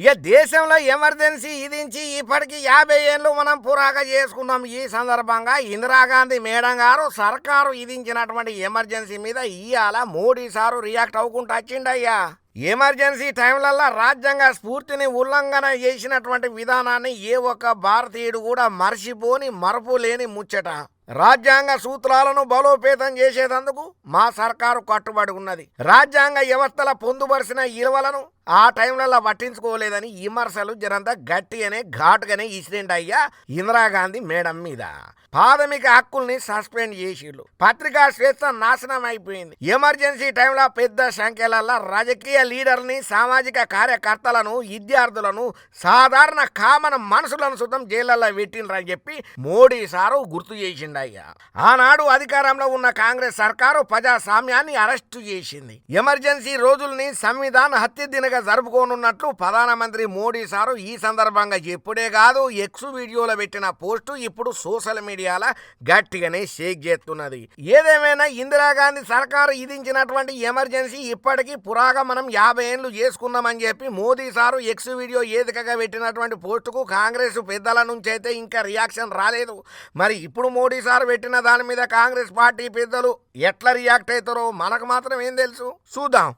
ఇక దేశంలో ఎమర్జెన్సీ ఇదించి ఇప్పటికి యాభై ఏళ్ళు మనం పురాక చేసుకున్నాం. ఈ సందర్భంగా ఇందిరాగాంధీ మేడం గారు సర్కారు ఇదించినటువంటి ఎమర్జెన్సీ మీద ఇవాళ మోడీ సారు రియాక్ట్ అవ్వకుండా వచ్చిండయ్యా. ఎమర్జెన్సీ టైంలల్లో రాజ్యాంగ స్ఫూర్తిని ఉల్లంఘన చేసినటువంటి విధానాన్ని ఏ ఒక్క భారతీయుడు కూడా మర్చిపోని మరపు లేని ముచ్చట. రాజ్యాంగ సూత్రాలను బలోపేతం చేసేటందుకు మా సర్కారు కట్టుబడి ఉన్నది. రాజ్యాంగ వ్యవస్థల పొందుపరిచిన ఇలువలను ఆ టైంలలో పట్టించుకోలేదని విమర్శలు జనంతా గట్టిగానే ఘాటుగానే ఇన్సిడెంట్ అయ్యా ఇందిరాగాంధీ మేడం మీద. ప్రాథమిక హక్కుల్ని సస్పెండ్ చేసిళ్ళు. పత్రికా స్వేచ్ఛ నాశనం అయిపోయింది. ఎమర్జెన్సీ టైంలో పెద్ద సంఖ్యలలో రాజకీయ లీడర్ని సామాజిక కార్యకర్తలను విద్యార్థులను సాధారణ కామన మనుషులను సుతం జైళ్ళల్లో పెట్టిండ్రని చెప్పి మోడీ సారు గుర్తు చేసిండు అయ్యా ఆనాడు అధికారంలో ఉన్న కాంగ్రెస్ సర్కారు ప్రజాస్వామ్యాన్ని అరెస్టు చేసింది. ఎమర్జెన్సీ రోజుల్ని సంవిధాన హత్య దినగా జరుపుకోనున్నట్లు ప్రధానమంత్రి మోడీ సారు ఈ సందర్భంగా ఎప్పుడే కాదు ఎక్స్ వీడియోలో పెట్టిన పోస్టు ఇప్పుడు సోషల్ మీడియాలో గట్టిగానే షేక్ చేస్తున్నది. ఏదేమైనా ఇందిరాగాంధీ సర్కారు విధించినటువంటి ఎమర్జెన్సీ ఇప్పటికీ పురాగా మనం యాభై ఏళ్ళు చేసుకుందామని చెప్పి మోదీ సారు ఎక్స్ వీడియో ఏదికగా పెట్టినటువంటి పోస్టుకు కాంగ్రెస్ పెద్దల నుంచి అయితే ఇంకా రియాక్షన్ రాలేదు. మరి ఇప్పుడు మోడీ సార్ పెట్టిన దాని మీద కాంగ్రెస్ పార్టీ పెద్దలు ఎట్లా రియాక్ట్ అవుతారో మనకు మాత్రం ఏం తెలుసు. చూద్దాం.